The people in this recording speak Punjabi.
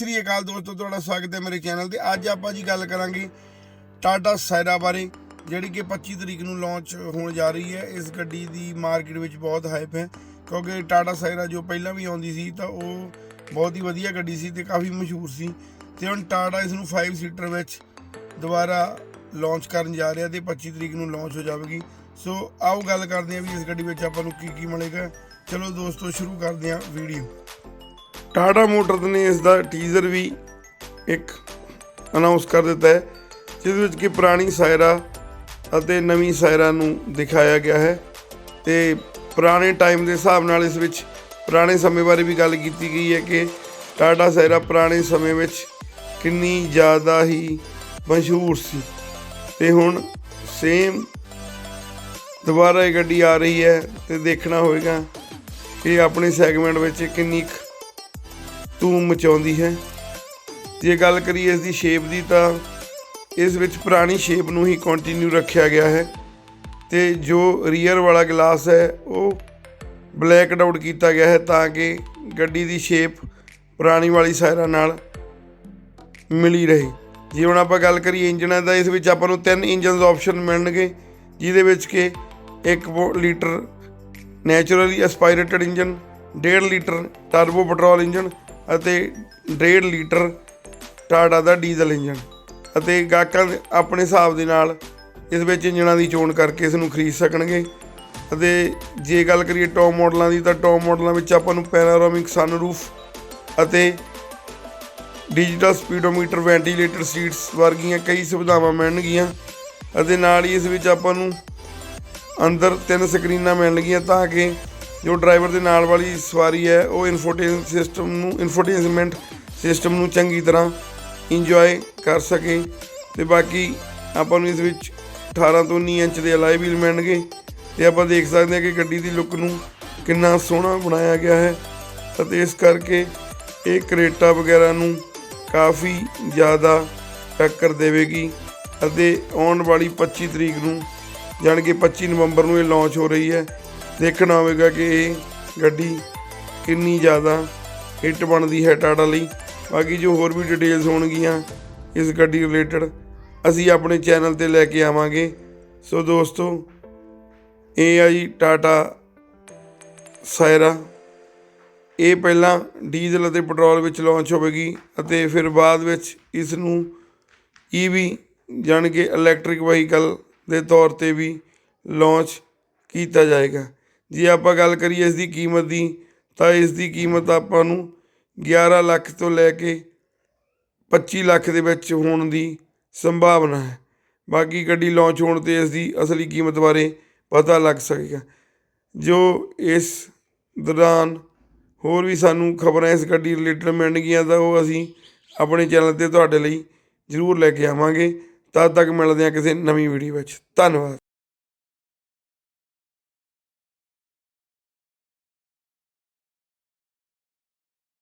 ਸ਼੍ਰੀ ਅਕਾਲ ਦੋਸਤੋ, ਤੁਹਾਡਾ ਸਵਾਗਤ ਹੈ ਮੇਰੇ ਚੈਨਲ ਤੇ। ਅੱਜ ਆਪਾਂ ਜੀ ਗੱਲ ਕਰਾਂਗੇ ਟਾਟਾ ਸਾਇਰਾ ਬਾਰੇ, ਜਿਹੜੀ ਕਿ 25 ਤਰੀਕ ਨੂੰ ਲਾਂਚ ਹੋਣ ਜਾ ਰਹੀ ਹੈ। ਇਸ ਗੱਡੀ ਦੀ ਮਾਰਕੀਟ ਵਿੱਚ ਬਹੁਤ ਹਾਈਪ ਹੈ, ਕਿਉਂਕਿ ਟਾਟਾ ਸਾਇਰਾ ਜੋ ਪਹਿਲਾਂ ਵੀ ਆਉਂਦੀ ਸੀ, ਤਾਂ ਉਹ ਬਹੁਤ ਹੀ ਵਧੀਆ ਗੱਡੀ ਸੀ ਤੇ ਕਾਫੀ ਮਸ਼ਹੂਰ ਸੀ। ਤੇ ਹੁਣ ਟਾਟਾ ਇਸ ਨੂੰ 5 ਸੀਟਰ ਵਿੱਚ ਦੁਬਾਰਾ ਲਾਂਚ ਕਰਨ ਜਾ ਰਿਹਾ ਤੇ 25 ਤਰੀਕ ਨੂੰ ਲਾਂਚ ਹੋ ਜਾਵੇਗੀ। ਸੋ ਆਓ ਗੱਲ ਕਰਦੇ ਹਾਂ ਵੀ ਇਸ ਗੱਡੀ ਵਿੱਚ ਆਪਾਂ ਨੂੰ ਕੀ ਕੀ ਮਿਲੇਗਾ। ਚਲੋ ਦੋਸਤੋ, ਸ਼ੁਰੂ ਕਰਦੇ ਹਾਂ ਵੀਡੀਓ ਟਾਟਾ ਮੋਟਰਸ ਨੇ ਇਸ ਦਾ ਟੀਜ਼ਰ ਵੀ ਇੱਕ ਅਨਾਉਂਸ ਕਰ ਦਿੱਤਾ ਹੈ ਜਿਸ ਵਿੱਚ ਕਿ ਪੁਰਾਣੀ ਸਾਇਰਾ ਅਤੇ ਨਵੀਂ ਸਾਇਰਾ ਨੂੰ ਦਿਖਾਇਆ ਗਿਆ ਹੈ ਤੇ ਪੁਰਾਣੇ ਟਾਈਮ ਦੇ ਹਿਸਾਬ ਨਾਲ ਇਸ ਵਿੱਚ ਪੁਰਾਣੇ ਸਮੇਂ ਬਾਰੇ ਵੀ ਗੱਲ ਕੀਤੀ ਗਈ ਹੈ ਕਿ ਟਾਟਾ ਸਾਇਰਾ ਪੁਰਾਣੇ ਸਮੇਂ ਵਿੱਚ ਕਿੰਨੀ ਜ਼ਿਆਦਾ ਹੀ ਮਸ਼ਹੂਰ ਸੀ। ਤੇ ਹੁਣ ਸੇਮ ਦੁਬਾਰਾ ਇਹ ਗੱਡੀ ਆ ਰਹੀ ਹੈ ਤੇ ਦੇਖਣਾ ਹੋਵੇਗਾ ਕਿ ਆਪਣੇ ਸੈਗਮੈਂਟ ਵਿੱਚ ਕਿੰਨੀ ਕੁ ਧੂਮ ਮਚਾਉਂਦੀ ਹੈ। ਜੇ ਗੱਲ ਕਰੀਏ ਇਸ ਦੀ ਸ਼ੇਪ ਦੀ ਤਾਂ ਇਸ ਵਿੱਚ ਪੁਰਾਣੀ ਸ਼ੇਪ ਨੂੰ ਹੀ ਕੰਟੀਨਿਊ ਰੱਖਿਆ ਗਿਆ ਹੈ। ਤੇ ਜੋ ਰੀਅਰ ਵਾਲਾ ਗਲਾਸ ਹੈ, ਉਹ ਬਲੈਕਡ ਆਊਟ ਕੀਤਾ ਗਿਆ ਹੈ ਤਾਂ ਕਿ ਗੱਡੀ ਦੀ ਸ਼ੇਪ ਪੁਰਾਣੀ ਵਾਲੀ ਸਾਇਰਾਂ ਨਾਲ ਮਿਲੀ ਰਹੇ। ਜੇ ਹੁਣ ਆਪਾਂ ਗੱਲ ਕਰੀਏ ਇੰਜਨਾਂ ਦਾ, ਇਸ ਵਿੱਚ ਆਪਾਂ ਨੂੰ ਤਿੰਨ ਇੰਜਨਸ ਆਪਸ਼ਨ ਮਿਲਣਗੇ, ਜਿਹਦੇ ਵਿੱਚ ਕਿ 1 litre naturally aspirated engine 1.5 litre turbo petrol engine ਅਤੇ 1.5 ਲੀਟਰ ਟਾਟਾ ਦਾ ਡੀਜ਼ਲ ਇੰਜਨ ਅਤੇ ਗਾਹਕਾਂ ਆਪਣੇ ਹਿਸਾਬ ਦੇ ਨਾਲ ਇਸ ਵਿੱਚ ਇੰਜਣਾਂ ਦੀ ਚੋਣ ਕਰਕੇ ਇਸ ਨੂੰ ਖਰੀਦ ਸਕਣਗੇ। ਅਤੇ ਜੇ ਗੱਲ ਕਰੀਏ ਟੌਪ ਮਾਡਲਾਂ ਦੀ ਤਾਂ ਟੌਪ ਮਾਡਲਾਂ ਵਿੱਚ ਆਪਾਂ ਨੂੰ ਪੈਨਾਰੋਮਿਕ ਸਨਰੂਫ ਅਤੇ ਡਿਜੀਟਲ ਸਪੀਡੋਮੀਟਰ ਵੈਂਟੀਲੇਟਰ ਸੀਟਸ ਵਰਗੀਆਂ ਕਈ ਸੁਵਿਧਾਵਾਂ ਮਿਲਣਗੀਆਂ ਅਤੇ ਨਾਲ ਹੀ ਇਸ ਵਿੱਚ ਆਪਾਂ ਨੂੰ ਅੰਦਰ ਤਿੰਨ ਸਕਰੀਨਾਂ ਮਿਲਣਗੀਆਂ ਤਾਂ ਕਿ ਜੋ ਡਰਾਈਵਰ ਦੇ ਨਾਲ ਵਾਲੀ ਸਵਾਰੀ ਹੈ, ਉਹ ਇਨਫੋਟੇਨ ਸਿਸਟਮ ਨੂੰ ਇਨਫੋਟੇਨਮੈਂਟ ਸਿਸਟਮ ਨੂੰ ਚੰਗੀ ਤਰ੍ਹਾਂ ਇੰਜੋਏ ਕਰ ਸਕੇ ਤੇ ਬਾਕੀ ਆਪਾਂ ਨੂੰ ਇਸ ਵਿੱਚ 18 ਤੋਂ 19 ਇੰਚ ਦੇ ਅਲਾਈ ਵੀਲ ਮਿਲਣਗੇ ਤੇ ਆਪਾਂ ਦੇਖ ਸਕਦੇ ਹਾਂ ਕਿ ਗੱਡੀ ਦੀ ਲੁੱਕ ਨੂੰ ਕਿੰਨਾ ਸੋਹਣਾ ਬਣਾਇਆ ਗਿਆ ਹੈ ਅਤੇ ਇਸ ਕਰਕੇ ਇਹ ਕਰੇਟਾ ਵਗੈਰਾ ਨੂੰ ਕਾਫੀ ਜ਼ਿਆਦਾ ਟੱਕਰ ਦੇਵੇਗੀ ਅਤੇ ਆਉਣ ਵਾਲੀ 25 ਤਰੀਕ ਨੂੰ, ਜਾਣੀ ਕਿ 25 ਨਵੰਬਰ ਨੂੰ ਇਹ ਲਾਂਚ ਹੋ ਰਹੀ ਹੈ। ਦੇਖਣਾ ਹੋਵੇਗਾ ਕਿ ਇਹ ਗੱਡੀ ਕਿੰਨੀ ਜ਼ਿਆਦਾ ਹਿੱਟ ਬਣਦੀ ਹੈ ਟਾਟਾ ਲਈ। ਬਾਕੀ ਜੋ ਹੋਰ ਵੀ ਡਿਟੇਲਸ ਹੋਣਗੀਆਂ ਇਸ ਗੱਡੀ ਰਿਲੇਟਡ ਅਸੀਂ ਆਪਣੇ ਚੈਨਲ ਤੇ ਲੈ ਕੇ ਆਵਾਂਗੇ। ਸੋ ਦੋਸਤੋ, ਇਹ ਆ ਜੀ ਟਾਟਾ ਸਾਇਰਾ। ਇਹ ਪਹਿਲਾਂ ਡੀਜ਼ਲ ਅਤੇ ਪੈਟਰੋਲ ਵਿੱਚ ਲਾਂਚ ਹੋਵੇਗੀ ਅਤੇ ਫਿਰ ਬਾਅਦ ਵਿੱਚ ਇਸ ਨੂੰ ਈਵੀ ਜਾਣ ਕੇ ਇਲੈਕਟ੍ਰਿਕ ਵਹੀਕਲ ਦੇ ਤੌਰ ਤੇ ਵੀ ਲਾਂਚ ਕੀਤਾ ਜਾਏਗਾ। ਜੇ ਆਪਾਂ ਗੱਲ ਕਰੀਏ ਇਸ ਦੀ ਕੀਮਤ ਦੀ, ਤਾਂ ਇਸ ਦੀ ਕੀਮਤ ਆਪਾਂ ਨੂੰ 11 ਲੱਖ ਤੋਂ ਲੈ ਕੇ 25 ਲੱਖ ਦੇ ਵਿੱਚ ਹੋਣ ਦੀ ਸੰਭਾਵਨਾ ਹੈ। ਬਾਕੀ ਗੱਡੀ ਲਾਂਚ ਹੋਣ ਤੇ ਇਸ ਦੀ ਅਸਲੀ ਕੀਮਤ ਬਾਰੇ ਪਤਾ ਲੱਗ ਸਕੇਗਾ। ਜੋ ਇਸ ਦੌਰਾਨ ਹੋਰ ਵੀ ਸਾਨੂੰ ਖਬਰਾਂ ਇਸ ਗੱਡੀ ਰਿਲੇਟਡ ਮਿਲਣਗੀਆਂ, ਤਾਂ ਉਹ ਅਸੀਂ ਆਪਣੇ ਚੈਨਲ ਤੇ ਤੁਹਾਡੇ ਲਈ ਜ਼ਰੂਰ ਲੈ ਕੇ ਆਵਾਂਗੇ। ਤਦ ਤੱਕ ਮਿਲਦੇ ਹਾਂ ਕਿਸੇ ਨਵੀਂ ਵੀਡੀਓ ਵਿੱਚ। ਧੰਨਵਾਦ।